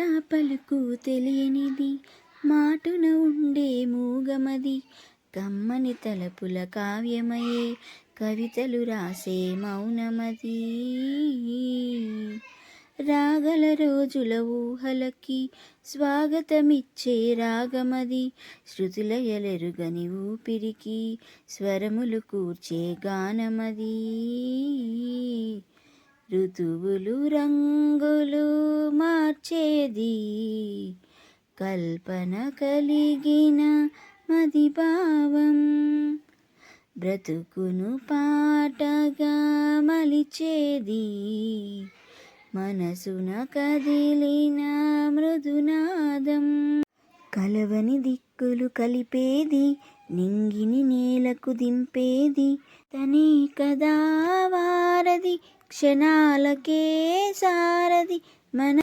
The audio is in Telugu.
మాట పలుకు తెలియనిది. మాటున ఉండే మూగమది. కమ్మని తలపుల కావ్యమయే కవితలు రాసే మౌనమది. రాగల రోజుల ఊహలకి స్వాగతమిచ్చే రాగమది. శృతులయలెరుగని ఊపిరికి స్వరములు కూర్చే గానమది. ఋతువులు రంగులు మార్చేది కల్పన కలిగిన మది భావం. బ్రతుకును పాటగా మలిచేది. మనసున కదిలిన మృదునాదం. కలవని దిక్కులు కలిపేది. నింగిని నేలకు దింపేది. తనే కదా వారది క్షణాలకే సారది మన